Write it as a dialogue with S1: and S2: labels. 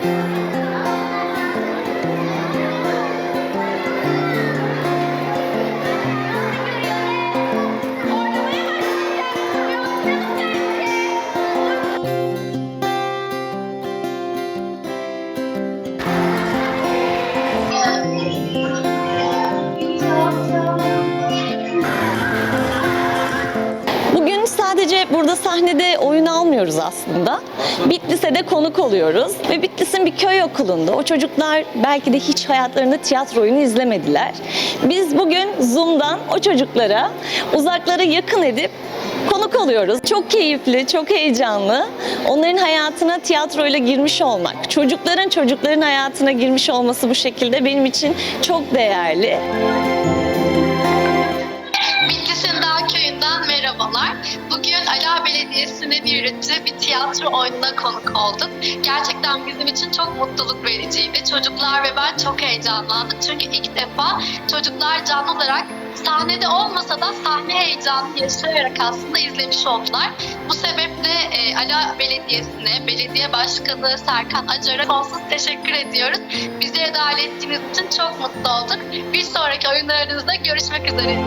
S1: Bugün sadece burada sahnede oyun almıyoruz aslında. Bitlis'e de konuk oluyoruz. Ve Bitlis'in bir köy okulunda o çocuklar belki de hiç hayatlarında tiyatro oyunu izlemediler. Biz bugün Zoom'dan o çocuklara uzaklara yakın edip konuk oluyoruz. Çok keyifli, çok heyecanlı. Onların hayatına tiyatroyla girmiş olmak, çocukların çocukların hayatına girmiş olması bu şekilde benim için çok değerli.
S2: Bitlis'in Dağ Köyü'nden merhabalar. Bugün Ala Belediyesi'nin yürüttüğü bir tiyatro oyununa konuk olduk. Gerçekten bizim için çok mutluluk vericiydi. Çocuklar ve ben çok heyecanlandık. Çünkü ilk defa çocuklar canlı olarak sahnede olmasa da sahne heyecanı yaşayarak aslında izlemiş oldular. Bu sebeple e, Ala Belediyesi'ne, belediye başkanı Serkan Acar'a sonsuz teşekkür ediyoruz. Bizleri dahil ettiğiniz için çok mutlu olduk. Bir sonraki oyunlarınızda görüşmek üzere.